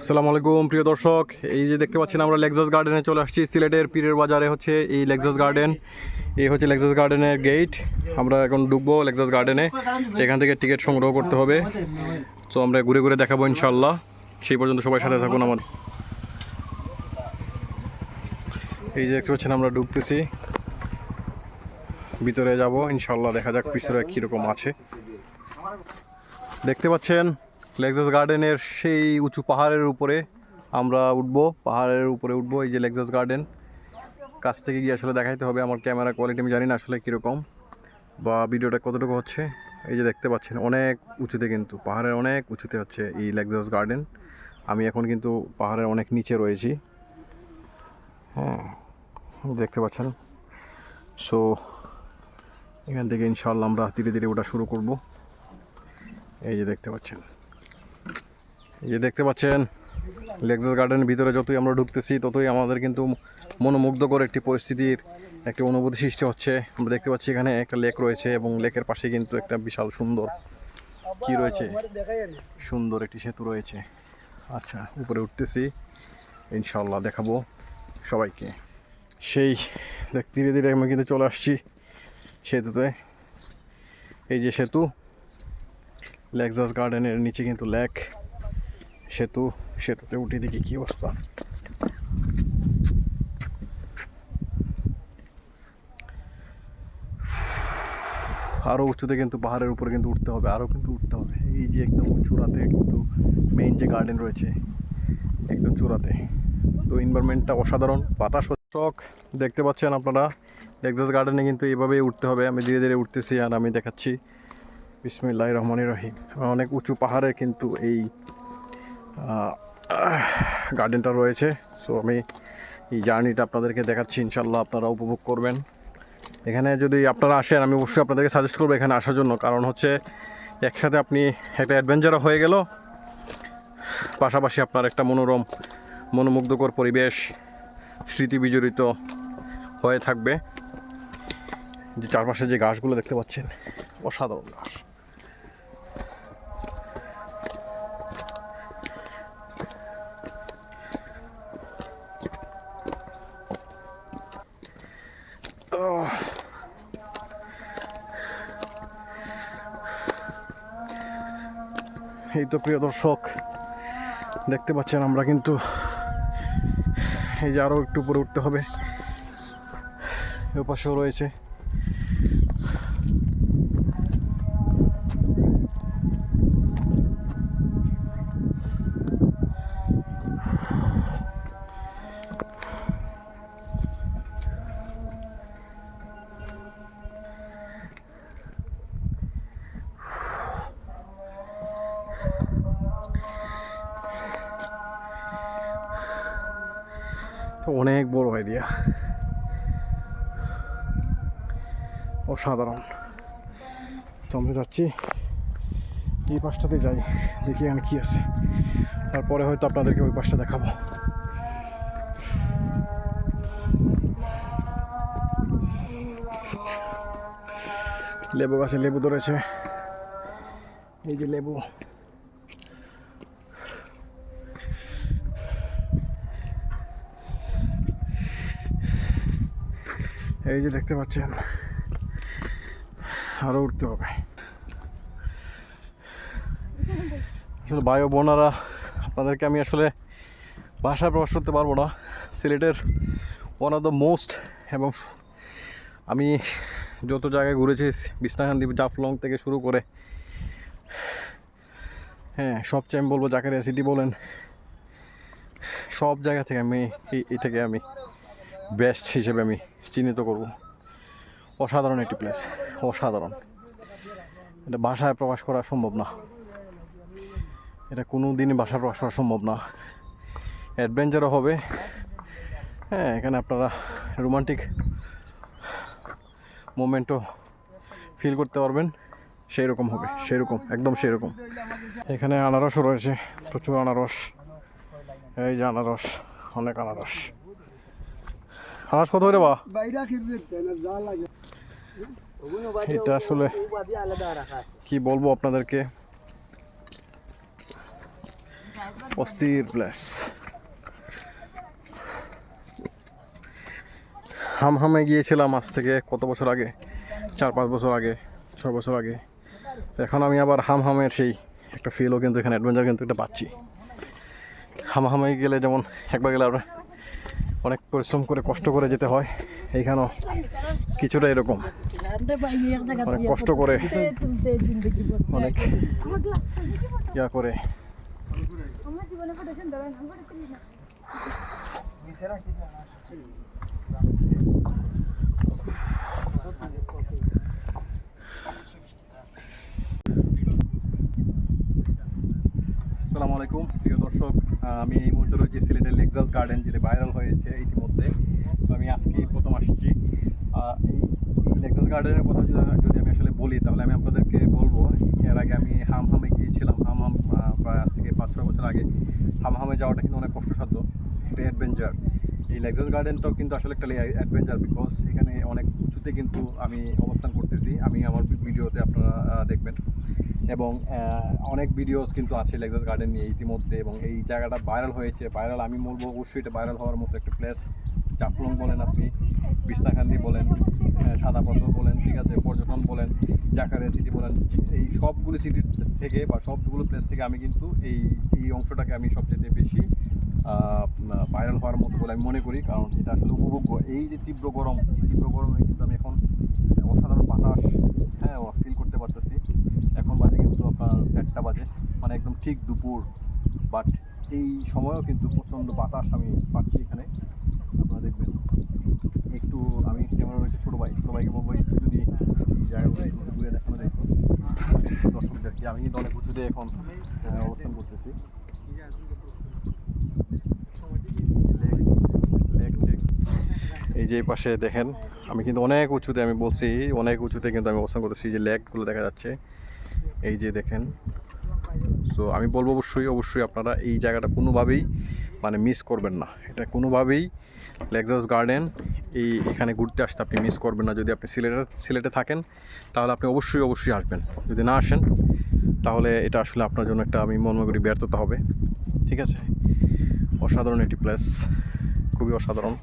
আসসালামু আলাইকুম, প্রিয় দর্শক। এই যে দেখতে পাচ্ছেন, আমরা লেক্সাস গার্ডেনে চলে আসছি। সিলেটের পীরের বাজারে হচ্ছে এই লেক্সাস গার্ডেন এই হচ্ছে লেক্সাস গার্ডেনের গেট আমরা এখন ঢুকবো লেক্সাস গার্ডেনে এখান থেকে টিকিট সংগ্রহ করতে হবে। তো আমরা ঘুরে ঘুরে দেখাবো ইনশাল্লাহ সেই পর্যন্ত সবাই সাথে থাকুন আমার এই যে দেখতে পাচ্ছেন, আমরা ঢুকতেছি। ভিতরে যাব ইনশাল্লাহ দেখা যাক পিছনে কীরকম আছে। দেখতে পাচ্ছেন লেক্সাস গার্ডেনের সেই উঁচু পাহাড়ের উপরে আমরা উঠব। পাহাড়ের উপরে উঠবো, এই যে লেক্সাস গার্ডেন কাছ থেকে গিয়ে আসলে দেখাইতে হবে আমার ক্যামেরা কোয়ালিটি, আমি জানি না আসলে কীরকম। বা ভিডিওটা কতটুকু হচ্ছে, এই যে দেখতে পাচ্ছেন, অনেক উঁচুতে কিন্তু, পাহাড়ের অনেক উঁচুতে হচ্ছে এই লেক্সাস গার্ডেন আমি এখন কিন্তু পাহাড়ের অনেক নিচে রয়েছি। হ্যাঁ দেখতে পাচ্ছেন। সো এখান থেকে ইনশাল্লাহ আমরা ধীরে ধীরে ওটা শুরু করব। এই যে দেখতে পাচ্ছেন। যে দেখতে পাচ্ছেন লেক্সাস গার্ডেনের ভিতরে যতই আমরা ঢুকতেছি, ততই আমাদের কিন্তু মনোমুগ্ধকর একটি পরিস্থিতির একটি অনুভূতি সৃষ্টি হচ্ছে। আমরা দেখতে পাচ্ছি এখানে একটা লেক রয়েছে এবং লেকের পাশে কিন্তু একটা বিশাল সুন্দর কি রয়েছে? সুন্দর একটি সেতু রয়েছে। আচ্ছা উপরে উঠতেছি। ইনশাল্লাহ দেখাবো সবাইকে। সেই দেখ, ধীরে ধীরে আমি কিন্তু চলে আসছি সেতুতে। এই যে সেতু লেক্সাস গার্ডেনের নিচে কিন্তু লেক সেতু, সেতুতে উঠে দেখি কি অবস্থা। আরও উঁচুতে কিন্তু পাহাড়ের উপরে কিন্তু উঠতে হবে আরও কিন্তু উঠতে হবে। এই যে একদম চূড়াতে কিন্তু মেইন যে গার্ডেন রয়েছে, একদম চূড়াতে। তো এনভায়রনমেন্টটা অসাধারণ, বাতাস চক, দেখতে পাচ্ছেন আপনারা? লেক্সাস গার্ডেনে কিন্তু এইভাবেই উঠতে হবে। আমি ধীরে ধীরে উঠতেছি আর আমি দেখাচ্ছি। বিসমিল্লাহ রহমান রহিম। অনেক উঁচু পাহাড়ে কিন্তু এই গার্ডেনটা রয়েছে সো আমি এই জার্নিটা আপনাদেরকে দেখাচ্ছি ইনশাল্লাহ আপনারা উপভোগ করবেন। এখানে যদি আপনারা আসেন, আমি অবশ্যই আপনাদেরকে সাজেস্ট করব এখানে আসার জন্য, কারণ হচ্ছে একসাথে আপনি একটা অ্যাডভেঞ্চারও হয়ে গেল, পাশাপাশি আপনার একটা মনোরম, মনোমুগ্ধকর পরিবেশ, স্মৃতি বিজড়িত হয়ে থাকবে। যে চারপাশে যে গাছগুলো দেখতে পাচ্ছেন, অসাধারণ গাছ। এই তো প্রিয় দর্শক, দেখতে পাচ্ছেন আমরা কিন্তু এই যে আরও একটু উপরে উঠতে হবে। এ পাশেও রয়েছে। তো অনেক বড় এরিয়া অসাধারণ। তো আমরা যাচ্ছি। এই পাশটাতে যাই, দেখি এখানে কী আছে। তারপরে হয়তো আপনাদেরকে ওই পাশটা দেখাবো। লেবু গাছে লেবু ধরেছে। এই যে লেবু। এই যে দেখতে পাচ্ছেন আরও উঠতে হবে। আসলে বায়ু বোনারা, আপনাদেরকে আমি আসলে ভাষায় প্রকাশ করতে পারব না। সিলেটের ওয়ান অফ দ্য মোস্ট এবং আমি যত জায়গায় ঘুরেছি বিছনাকান্দি জাফলং থেকে শুরু করে হ্যাঁ সবচেয়ে আমি বলব জাকারিয়া সিটি বলেন, সব জায়গা থেকে আমি এই- থেকে আমি বেস্ট হিসেবে আমি চিহ্নিত করব। অসাধারণ একটি প্লেস অসাধারণ। এটা ভাষায় প্রকাশ করা সম্ভব না। এটা কোনো দিনই ভাষায় প্রকাশ করা সম্ভব না। অ্যাডভেঞ্চারও হবে। হ্যাঁ এখানে আপনারা রোমান্টিক মোমেন্টও ফিল করতে পারবেন। সেই রকম হবে সেই রকম একদম সেই রকম এখানে আনারসও রয়েছে, প্রচুর আনারস। এই যে আনারস, অনেক আনারস। আনারস কত করে বা এটা আসলে কি বলব আপনাদেরকে? অস্থির প্লেস হামহামে গিয়েছিলাম আজ থেকে কত বছর আগে? চার পাঁচ বছর আগে ছ বছর আগে। এখন আমি আবার হামহামের সেই একটা ফিলও কিন্তু এখানে অ্যাডভেঞ্চার কিন্তু এটা পাচ্ছি। হামহামে গেলে যেমন একবার গেলে আমরা অনেক পরিশ্রম করে, কষ্ট করে যেতে হয়। এইখানেও কিছুটা এরকম। অনেক কষ্ট করে অনেক ইয়া করে। আসসালামু আলাইকুম। প্রিয় দর্শক আমি এই মুহূর্তে রয়েছি সিলেটের লেকজাস গার্ডেন যেটা ভাইরাল হয়েছে ইতিমধ্যে। তো আমি আজকেই প্রথম আসছি। এই লেকজাস গার্ডেনের কথা যদি যদি আমি আসলে বলি, তাহলে আমি আপনাদেরকে বলব, এর আগে আমি হাম হামে গিয়েছিলাম। হাম হাম প্রায় আজ থেকে পাঁচ, ছয় বছর আগে। হাম হামে যাওয়াটা কিন্তু অনেক কষ্টসাধ্য। এটা অ্যাডভেঞ্চার এই লেকজাস গার্ডেনটাও কিন্তু আসলে একটা অ্যাডভেঞ্চার বিকজ এখানে অনেক উঁচুতে কিন্তু আমি অবস্থান করতেছি। আমি আমার ভিডিওতে আপনারা দেখবেন। এবং অনেক ভিডিওস কিন্তু আছে লেকজাস গার্ডেন নিয়ে ইতিমধ্যে এবং এই জায়গাটা ভাইরাল হয়েছে। ভাইরাল আমি বলব অবশ্যই এটা ভাইরাল হওয়ার মতো একটা প্লেস জাফলং বলেন আপনি বিছনাকান্দি বলেন সাদা পাথর বলেন, ঠিক আছে পর্যটন বলেন জাকারিয়া সিটি বলেন, এই সবগুলো সিটি থেকে বা সবগুলো প্লেস থেকে আমি কিন্তু এই এই অংশটাকে আমি সবচেয়ে বেশি ভাইরাল হওয়ার মতো বলে আমি মনে করি। কারণ এটা আসলে উপভোগ্য। এই যে তীব্র গরম, এই তীব্র গরমে কিন্তু আমি এখন অসাধারণ বাতাস হ্যাঁ ফিল করতে পারতেছি এখন বাজে কিন্তু আপনার দেড়টা বাজে মানে একদম ঠিক দুপুর বাট এই সময়ও কিন্তু প্রচণ্ড বাতাস আমি পাচ্ছি এখানে। আপনারা দেখবেন, একটু আমি ক্যামেরা রয়েছে ছোটো ভাই, ছোটো ভাইকে বলব, একটু যদি জায়গাগুলো একটু ঘুরে দেখানো যায় দর্শকদেরকে, আমি কিন্তু অনেক উঁচুতে এখন অবস্থান করতেছি। এই যে পাশে দেখেন, আমি কিন্তু অনেক উঁচুতে আমি বলছি, অনেক উঁচুতে কিন্তু আমি অবস্থান করতেছি যে লেকগুলো দেখা যাচ্ছে। এই যে দেখেন সো আমি বলব অবশ্যই অবশ্যই আপনারা এই জায়গাটা কোনোভাবেই মানে মিস করবেন না। এটা কোনোভাবেই লেকজাস গার্ডেন এই এখানে ঘুরতে আসতে আপনি মিস করবেন না। যদি আপনি সিলেটে সিলেটে থাকেন, তাহলে আপনি অবশ্যই অবশ্যই আসবেন। যদি না আসেন, তাহলে এটা আসলে আপনার জন্য একটা আমি মনে করি ব্যর্থতা হবে। ঠিক আছে? অসাধারণ একটি প্লেস খুবই অসাধারণ।